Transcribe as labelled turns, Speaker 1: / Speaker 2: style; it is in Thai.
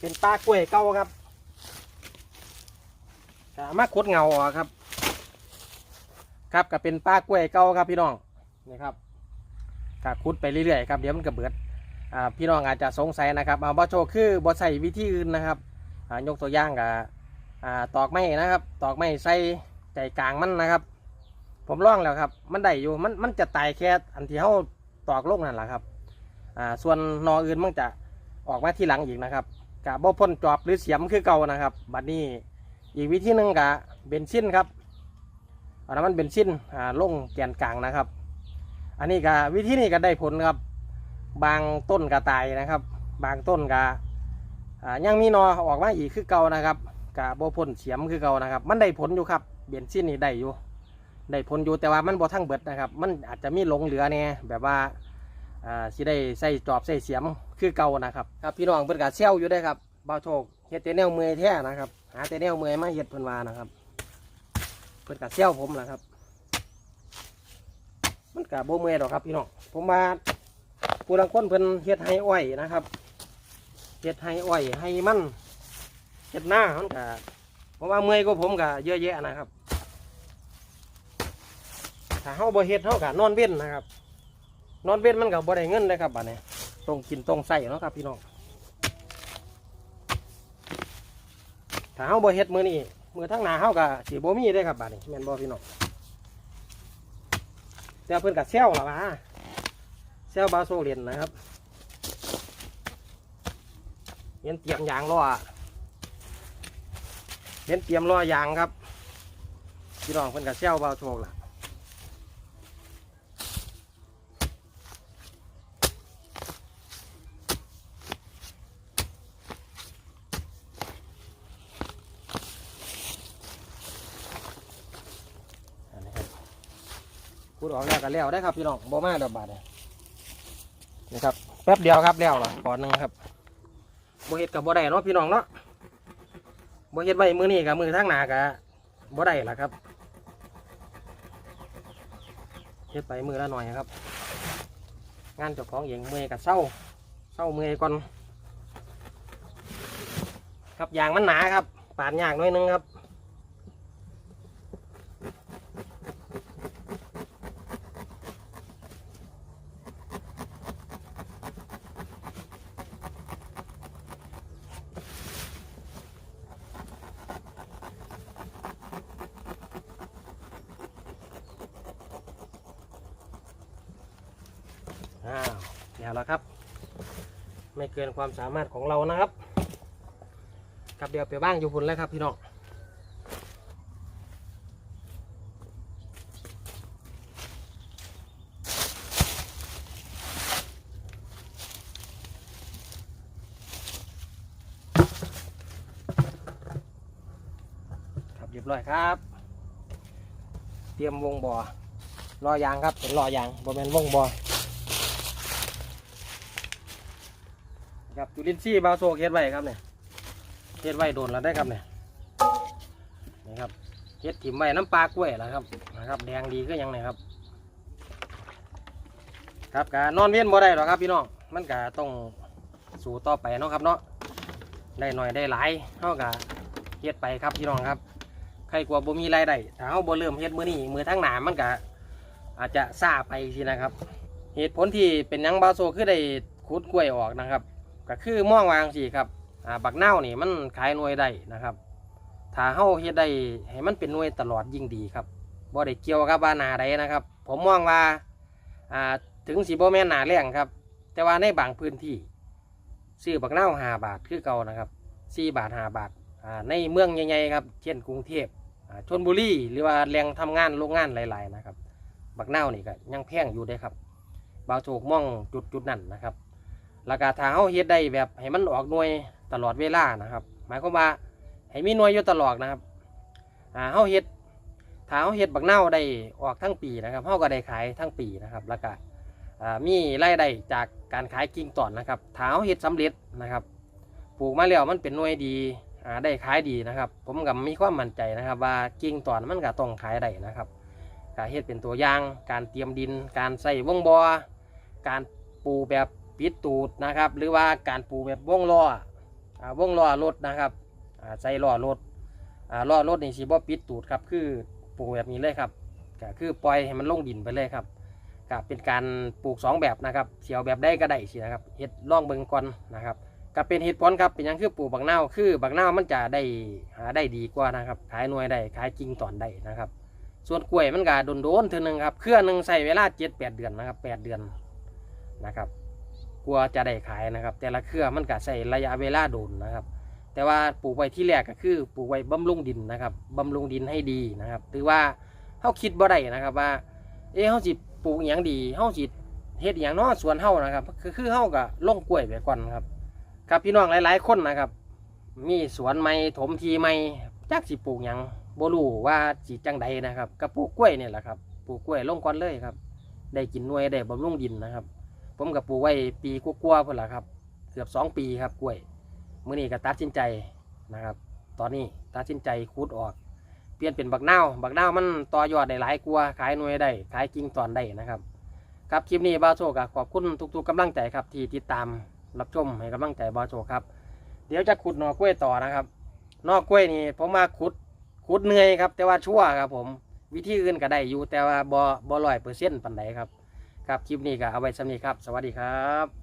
Speaker 1: เป็นปลากล้วยเก่าครับมาขุดเงาออกครับ ครับก็เป็นปลากล้วยเก่าครับพี่น้องนี่ครับก็ขุดไปเรื่อยๆครับเดี๋ยวมันก็เบิดอ่าพี่น้องอาจจะสงสัยนะครับเอาบ่โชคือบ่ใส่วิธีอื่นนะครับอ่ายกตัวอย่างกับอ่าตอกไม้นะครับ ตอกไม้ใส่ใจกลางมันนะครับ ผมลองแล้วครับ มันได้อยู่มันมันจะตายแค่อันที่เขาตอกลงนั่นแหละครับอ่าส่วนนออื่นมันจะออกมาที่หลังอีกนะครับ กะบ่พ่นจอบหรือเสียมคือเก่านะครับ บัดนี้อีกวิธีหนึ่งกะเบนซินครับอันนั้นมันเบนซินอ่าลงแกนกลางนะครับ อันนี้ก็วิธีนี้ก็ได้ผลครับ บางต้นก็ตายนะครับ บางต้นก็อ่ายังมีนอออกมาอีกคือเก่านะครับกะบ่พ่นเสียมคือเก่านะครับ มันได้ผลอยู่ครับเบนซินนี่ได้อยู่ได้ผลอยู่แต่ว่ามันบ่ทั้งเบิดนะครับ มันอาจจะมีหลงเหลือเนี่ยแบบว่าอ่าสิได้ใส่จอบใส่เสียม คือเก่านะครับครับพี่น้องเพิ่นก็เซลอยู่ได้ครับบ่าวโชคเฮ็ดแต่แนวเมื่อยแท้นะครับ หาแต่แนวเมื่อยมาเฮ็ดเพิ่นว่านะครับเพิ่นก็เซลผมแหละครับ มันก็บ่เมื่อยดอกครับพี่น้องผมว่าผู้ลังคนเพิ่นเฮ็ดให้อ้อยนะครับเฮ็ดให้อ้อยให้มันเฮ็ดหน้ามันก็ผมว่าเมื่อยก็ผมก็เยอะแยะนะครับถ้าเฮาบ่เฮ็ดเฮาก็นอนเว้นนะครับ นอนเว้นมันก็บ่ได้เงินเลยครับบัดนี้ ต้องกินต้องใส่เนาะครับพี่น้องถ้าเฮาบ่เฮ็ดมื้อนี้มื้อทั้งหน้าเฮาก็สิบ่มีได้ครับบัดนี้แม่นบ่พี่น้องแต่เพิ่นก็แซวล่ะว่าแซวบาโซเรียนนะครับเห็นเตรียมยางล้อเห็นเตรียมล้อยางครับพี่น้องเพิ่นก็แซวบาโชคล่ะ อันนี้ครับ พูดออกแล้วกันแล้วได้ครับพี่น้องบ่มาดอกบาทนี่ครับแป๊บเดียวครับแล้วล่ะก่อนหนึ่งครับบ่เฮ็ดกับบ่ได้เนาะพี่น้องเนาะบ่เฮ็ดไว้มือนี้กับมือทั้งหนากับบ่ได้ล่ะครับเฮ็ดไปมือละหน่อยครับ งานเจ้าของเองเมื่อยกับเศร้าเศร้าเมื่อยก่อน ครับยางมันหนาครับปาดยากหน่อยนึงครับ อ้าวเดี๋ยวแล้วครับ ไม่เกินความสามารถของเรานะครับครับเดียวไปบ้างอยู่พุ่นแล้วครับพี่น้องขับเรียบร้อยครับ เตรียมวงบ่อรอยางครับเป็นรอยางบ่เป็นวงบ่อ ครับจุลินทรีย์บาโซเฮ็ดไว้ครับเนี่ยเฮ็ดไว้โดนแล้วได้ครับเนี่ยนี่ครับเฮ็ดถิ่มไว้น้ำปลากล้วยแล้วครับนะครับ แดงดีก็ยังเนี่ยครับ ครับกานอนเวียนบ่ได้หรอกครับ พี่น้องมันก็ต้องสู่ต่อไปเนาะครับเนาะได้หน่อยได้หลายเท่ากับเฮ็ดไปครับพี่น้องครับ ใครกลัวบ่มีรายได้ถ้าเฮาบ่เริ่มเฮ็ดมื้อนี้มื้อทั้งหนามันก็อาจจะซาไปสินะครับ เหตุผลที่เป็นยังบาโซคือได้ขุดกล้วยออกนะครับ ก็คือมองวางสิครับอ่าบักเน่านี่มันขายหน่วยได้นะครับ ถ้าเฮาเฮ็ดได้ให้มันเป็นหน่วยตลอดยิ่งดีครับบ่ได้เกี่ยวกับว่าหนาใดนะครับ ผมมองว่าอ่าถึงสิบ่แม่นหนาแรงครับ แต่ว่าในบางพื้นที่ซื้อบักเน่าหาบาทคือเก่านะครับสี่บาทหาบาทอ่าในเมืองใหญ่ๆครับ เช่นกรุงเทพชลบุรีหรือว่าแหล่งทำงานโรงงานหลาย ๆ นะครับ บักเน่านี่ก็ยังแพงอยู่เด้ครับบาวโจกมองจุดจุดๆนั้นนะครับ แล้วก็ถ้าเฮาเฮ็ดได้แบบให้มันออกหน่วยตลอดเวลานะครับ หมายความว่าให้มีหน่วยอยู่ตลอดนะครับอ่าเฮาเฮ็ดถ้าเฮาเฮ็ดบักเน่าได้ออกทั้งปีนะครับเฮาก็ได้ขายทั้งปีนะครับ แล้วก็อ่ามีรายได้จากการขายกิ่งตอนนะครับถ้าเฮาเฮ็ดสำเร็จนะครับปลูกมาแล้วมันเป็นหน่วยดีได้ขายดีนะครับ ผมก็มีความมั่นใจนะครับ ว่ากิ่งตอนมันก็ต้องขายได้นะครับก็เฮ็ดเป็นตัวอย่าง การเตรียมดิน การใส่วงบอการปลูกแบบ ปิดตูดนะครับ หรือว่าการปลูแบบวงล้ออวงล้อรถนะครับใส่ล้อรถล้อรถนี่สิบ่ปิดตูดครับคือปลูแบบนี้เลยครับก็คือปล่อยให้มันลงดินไปเลยครับก็เป็นการปลูกสองแบบนะครับเสียวแบบได้ก็ได้สินะครับเฮ็ดล่องเบิงก่อนนะครับก็เป็นเหตุผลครับเป็นยังคือปลูกบักนาคือบักนามันจะได้หาได้ดีกว่านะครับขายหน่วยได้ขายกิ่งตอนได้นะครับ ส่วนกล้วยมันก็โดนๆเท่านึงครับเครื่อหนึ่งใส่เวลาเจ็ดแปดเดือนนะครับแปดเดือนนะครับ กลัวจะได้ขายนะครับ แต่ละเครือมันก็ใส่ระยะเวลาโดนนะครับ แต่ว่าปลูกไว้ที่แรกก็คือปลูกไว้บำรุงดินนะครับบำรุงดินให้ดีนะครับถือว่าเขาคิดบ่ได้นะครับว่า เอ๊เขาสิปลูกอย่างดีเขาสิเฮ็ดอย่างน้อสวนเฮานะครับ คือคือเฮาก็ลงกล้วยไปก่อนครับ ครับพี่น้องหลาย ๆ คนนะครับ มีสวนใหม่ถมทีใหม่จักสิปลูกหยังบ่รู้ว่าสิจังใดนะครับก็ปลูกกล้วยเนี่ยแหละครับปลูกกล้วยลงก่อนเลยครับ ได้กินหน่วยได้บำรุงดินนะครับ ผมกับปลูกไว้ปีกว่าๆพุ่นละครับ เกือบสองปีครับกล้วยมื้อนี้ก็ตัดสินใจนะครับ ตอนนี้ตัดสินใจคูดออก เปลี่ยนเป็นบักนาวบักนาวมันต่อยอดได้หลายกว่าขายหน่วยได้ขายกิ่งตอนได้นะครับ ครับคลิปนี้บาโชคก็ขอบคุณทุกๆกำลังใจครับที่ติดตามรับชมให้กำลังใจบาโชคครับ เดี๋ยวจะขุดหน่อกล้วยต่อนะครับหนอกกล้วยนี่ผมมาขุดขุดเหนื่อยครับ แต่ว่าชั่วครับผมวิธีอื่นก็ได้อยู่แต่ว่าบ่บ่ร้อยเปอร์เซ็นต์ปันใดครับ ครับคลิปนี้ก็เอาไว้สำนี้ครับ สวัสดีครับ